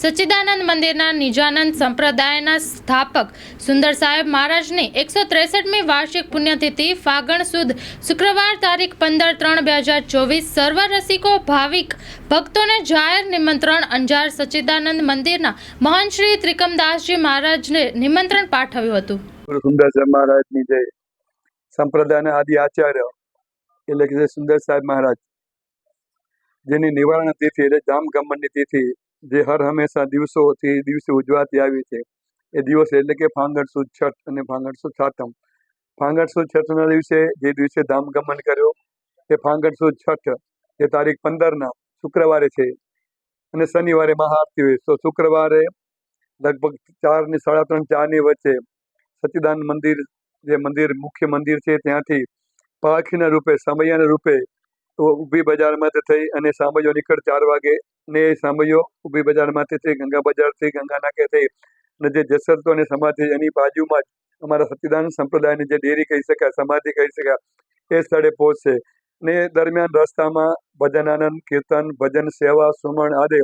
સચ્ચિદાનંદ મંદિરના નિજાનંદ સંપ્રદાયના સ્થાપક સુંદર સાહેબ મહારાજની એકસો ત્રેસઠમી વાર્ષિક પુણ્યતિથિ ફાગણ સુદ શુક્રવાર તારીખ પંદર ત્રણ બે હજાર ચોવીસ સર્વ રસિકો ભાવિક ભક્તોને જાહેર નિમંત્રણ અંજાર સચ્ચિદાનંદ મંદિરના મહાન શ્રી ત્રિકમદાસજી મહારાજને નિમંત્રણ પાઠવ્યું હતું. સુંદર સાહેબ મહારાજની જે સંપ્રદાયના આદિ આચાર્ય એટલે કે સુંદર સાહેબ મહારાજ, જેની નિવારણ તિથિ એટલે જામ ગમનની તિથિ જે હર હંમેશા દિવસોથી દિવસે ઉજવાતી આવી છે. એ દિવસ એટલે કે ફાંગણ સુદ છઠ અને ફાંગણ સુદ સાતમ. ફાંગણ સુદ છઠના દિવસે જે દિવસે ધામગમન કર્યો, એ ફાંગણ સુદ છઠ એ તારીખ પંદરના શુક્રવારે છે અને શનિવારે મહાઆરતી હોય. તો શુક્રવારે લગભગ ચાર ને સાડા ત્રણ ચારની વચ્ચે સચિદાન મંદિર, જે મંદિર મુખ્ય મંદિર છે ત્યાંથી પાખીના રૂપે, સમયના રૂપે તો ઊભી બજારમાંથી થઈ અને સાંભળ્યો નીકળ ચાર વાગે ને સામૈયો ઊભી બજારમાંથી થઈ, ગંગા બજારથી ગંગા નાકે થઈ. અને જે જસરતો અને સમાધિ એની બાજુમાં જ અમારા સચ્ચિદાનંદ સંપ્રદાયની જે ડેરી કહી શકાય, સમાધિ કહી શકાય, એ સ્થળે પહોંચશે. ને દરમિયાન રસ્તામાં ભજન આનંદ, કીર્તન, ભજન, સેવા સુમણ આદિ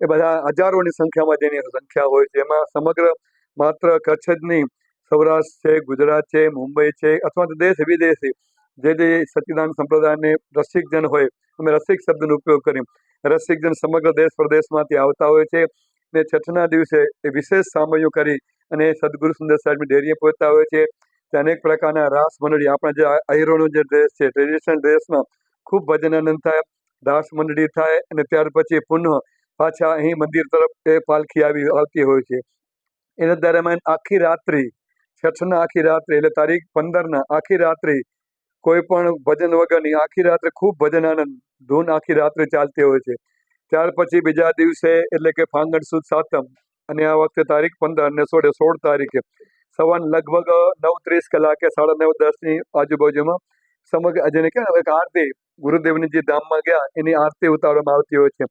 એ બધા હજારોની સંખ્યામાં જેની સંખ્યા હોય છે. એમાં સમગ્ર માત્ર કચ્છ જ નહીં, સૌરાષ્ટ્ર છે, ગુજરાત છે, મુંબઈ છે, અથવા તો દેશ વિદેશી જે જે સચ્ચિદાનંદ સંપ્રદાયને રસિકજન હોય, અમે રસિક શબ્દનો ઉપયોગ કરી રસિકજન સમગ્ર દેશ પ્રદેશમાંથી આવતા હોય છે ને છઠના દિવસે એ વિશેષ સામયો કરી અને સદગુરુ સુંદર સાહેબની ડેરીએ પહોંચતા હોય છે. ત્યાં અનેક પ્રકારના રાસ મંડળી, આપણા જે આહિરોનો જે ડ્રેસ છે ટ્રેડિશનલ ડ્રેસમાં ખૂબ ભજન આનંદ થાય રાસ મંડળી થાય અને ત્યાર પછી પુનઃ પાછા અહીં મંદિર તરફ એ પાલખી આવી, આવતી હોય છે. એના દરમિયાન આખી રાત્રિ છઠના આખી રાત્રિ એટલે તારીખ પંદરના આખી રાત્રિ કોઈ પણ ભજન વગરની આખી રાત્રે ખૂબ ભજન આનંદ, ધૂન આખી રાત્રે ચાલતી હોય છે. ત્યાર પછી બીજા દિવસે એટલે કે ફાંગણ સુદ સાતમ અને આ વખતે તારીખ પંદર ને સોળે સોળ તારીખે સવાર લગભગ નવ ત્રીસ કલાકે સાડા નવ દસની આજુબાજુમાં સમગ્ર જેને કે એક આરતી ગુરુદેવની જે ધામમાં ગયા, એની આરતી ઉતારવામાં આવતી હોય છે.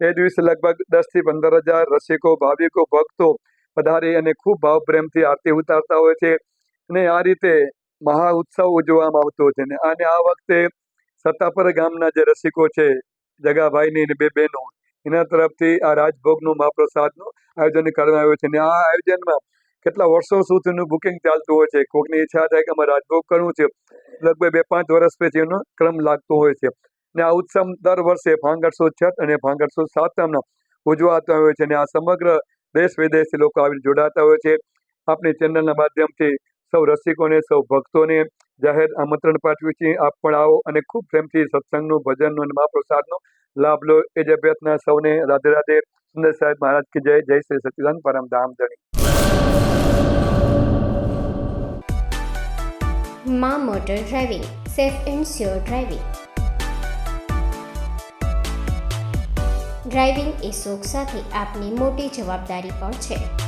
એ દિવસે લગભગ દસથી પંદર હજાર રસિકો, ભાવિકો, ભક્તો પધારી અને ખૂબ ભાવ પ્રેમથી આરતી ઉતારતા હોય છે. અને આ રીતે મહા ઉત્સવ ઉજવવામાં આવતો છે ને અને આ વખતે સત્તાપર ગામના જે રસિકો છે, જગાભાઈની ને બે બહેનો, એના તરફથી આ રાજભોગનું મહાપ્રસાદનું આયોજન કરવામાં આવ્યું છે ને આ આયોજનમાં કેટલા વર્ષો સુધીનું બુકિંગ ચાલતું હોય છે કોઈકની ઈચ્છા થાય કે અમારે રાજભોગ કરવું છે, લગભગ બે પાંચ વર્ષ પછી એનો ક્રમ લાગતો હોય છે. ને આ ઉત્સવ દર વર્ષે ફાંગણસો છઠ અને ફાંગણસો સાતમના ઉજવાતા હોય છે ને આ સમગ્ર દેશ વિદેશથી લોકો આવીને જોડાતા હોય છે. આપણી ચેનલના માધ્યમથી સૌ રસિકોને, સૌ ભક્તોને જાહેર આમંત્રણ પાઠવ્યું છે. આપ પણ આવો અને ખૂબ પ્રેમથી સત્સંગનું, ભજનનું અને મહાપ્રસાદનો લાભ લો. એ જ અભ્યર્થના સૌને રાધે રાધે. સુંદર સાહેબ મહારાજ કે જય. જય શ્રી સચિદાન પરમ ધામ ધણી મા motor driving. Safe and sure driving. Driving એ શોખ સાથે આપની મોટી જવાબદારી પણ છે.